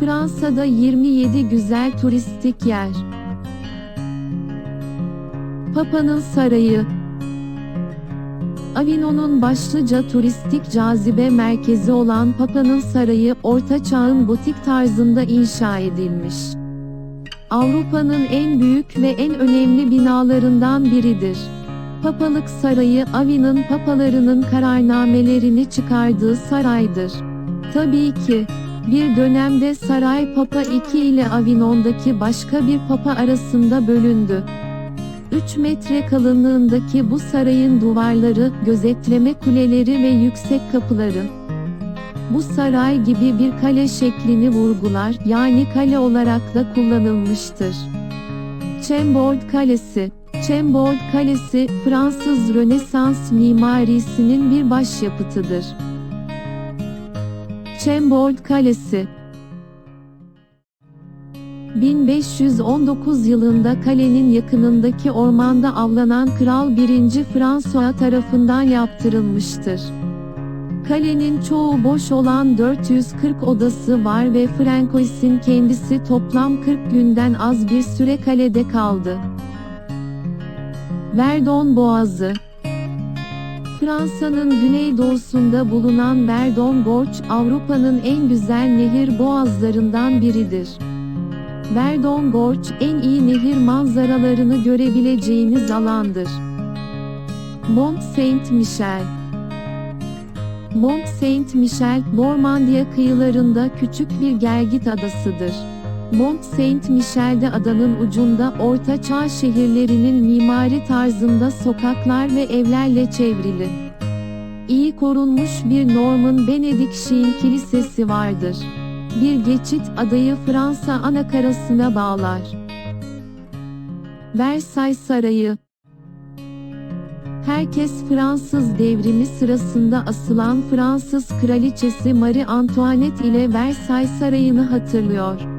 Fransa'da 27 güzel turistik yer. Papa'nın Sarayı Avignon'un başlıca turistik cazibe merkezi olan Papa'nın Sarayı, Orta Çağ'ın gotik tarzında inşa edilmiş. Avrupa'nın en büyük ve en önemli binalarından biridir. Papalık Sarayı, Avignon papalarının kararnamelerini çıkardığı saraydır. Tabii ki, bir dönemde saray Papa II ile Avignon'daki başka bir papa arasında bölündü. 3 metre kalınlığındaki bu sarayın duvarları, gözetleme kuleleri ve yüksek kapıları, bu saray gibi bir kale şeklini vurgular, yani kale olarak da kullanılmıştır. Chambord Kalesi Chambord Kalesi, Fransız Rönesans mimarisinin bir başyapıtıdır. Chambord Kalesi 1519 yılında kalenin yakınındaki ormanda avlanan Kral 1. François tarafından yaptırılmıştır. Kalenin çoğu boş olan 440 odası var ve Francois'in kendisi toplam 40 günden az bir süre kalede kaldı. Verdon Boğazı Fransa'nın güneydoğusunda bulunan Verdon Gorge, Avrupa'nın en güzel nehir boğazlarından biridir. Verdon Gorge, en iyi nehir manzaralarını görebileceğiniz alandır. Mont Saint-Michel Mont Saint-Michel, Normandiya kıyılarında küçük bir gelgit adasıdır. Mont Saint-Michel'de adanın ucunda Orta Çağ şehirlerinin mimari tarzında sokaklar ve evlerle çevrili. İyi korunmuş bir Norman Benedikşin kilisesi vardır. Bir geçit adayı Fransa anakarasına bağlar. Versailles Sarayı Herkes Fransız devrimi sırasında asılan Fransız kraliçesi Marie Antoinette ile Versailles Sarayı'nı hatırlıyor.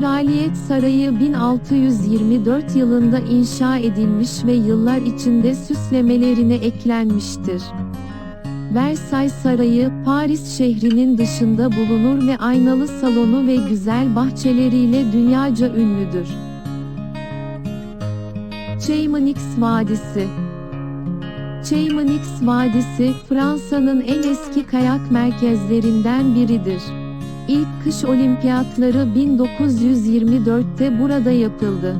Kraliyet Sarayı 1624 yılında inşa edilmiş ve yıllar içinde süslemelerine eklenmiştir. Versailles Sarayı, Paris şehrinin dışında bulunur ve aynalı salonu ve güzel bahçeleriyle dünyaca ünlüdür. Chamonix Vadisi Chamonix Vadisi, Fransa'nın en eski kayak merkezlerinden biridir. İlk kış olimpiyatları 1924'te burada yapıldı.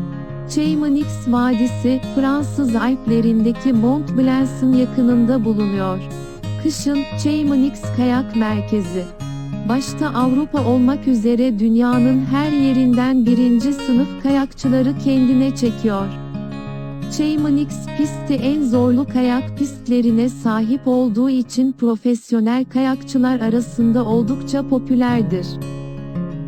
Chamonix Vadisi, Fransız Alplerindeki Mont Blanc'ın yakınında bulunuyor. Kışın, Chamonix Kayak Merkezi. Başta Avrupa olmak üzere dünyanın her yerinden birinci sınıf kayakçıları kendine çekiyor. Chamonix pisti en zorlu kayak pistlerine sahip olduğu için profesyonel kayakçılar arasında oldukça popülerdir.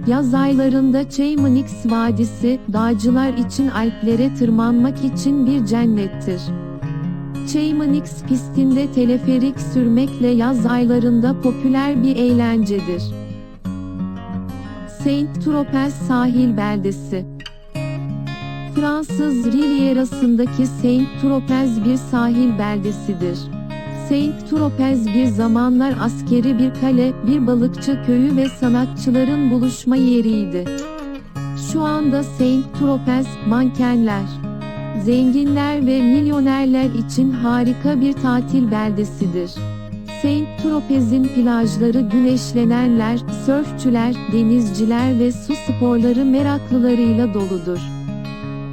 Yaz aylarında Chamonix Vadisi, dağcılar için Alplere tırmanmak için bir cennettir. Chamonix pistinde teleferik sürmekle yaz aylarında popüler bir eğlencedir. Saint-Tropez sahil beldesi Fransız Rivierası'ndaki Saint-Tropez bir sahil beldesidir. Saint-Tropez bir zamanlar askeri bir kale, bir balıkçı köyü ve sanatçıların buluşma yeriydi. Şu anda Saint-Tropez, mankenler, zenginler ve milyonerler için harika bir tatil beldesidir. Saint-Tropez'in plajları güneşlenenler, sörfçüler, denizciler ve su sporları meraklılarıyla doludur.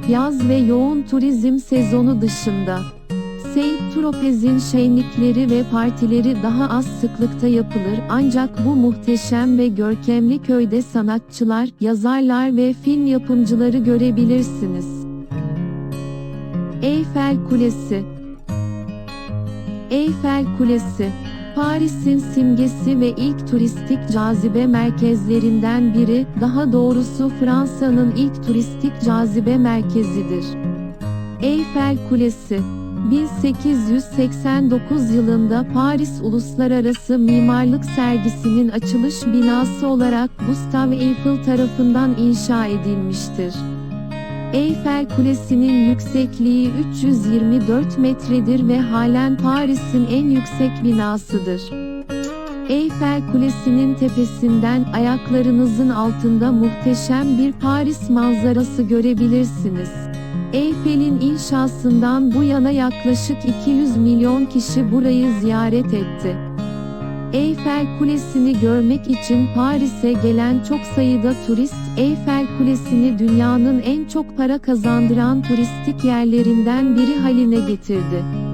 Yaz ve yoğun turizm sezonu dışında, Saint-Tropez'in şenlikleri ve partileri daha az sıklıkta yapılır ancak bu muhteşem ve görkemli köyde sanatçılar, yazarlar ve film yapımcıları görebilirsiniz. Eyfel Kulesi. Eyfel Kulesi Paris'in simgesi ve ilk turistik cazibe merkezlerinden biri, daha doğrusu Fransa'nın ilk turistik cazibe merkezidir. Eyfel Kulesi 1889 yılında Paris Uluslararası Mimarlık Sergisi'nin açılış binası olarak Gustave Eiffel tarafından inşa edilmiştir. Eyfel Kulesi'nin yüksekliği 324 metredir ve halen Paris'in en yüksek binasıdır. Eyfel Kulesi'nin tepesinden ayaklarınızın altında muhteşem bir Paris manzarası görebilirsiniz. Eyfel'in inşasından bu yana yaklaşık 200 milyon kişi burayı ziyaret etti. Eyfel Kulesi'ni görmek için Paris'e gelen çok sayıda turist, Eyfel Kulesi'ni dünyanın en çok para kazandıran turistik yerlerinden biri haline getirdi.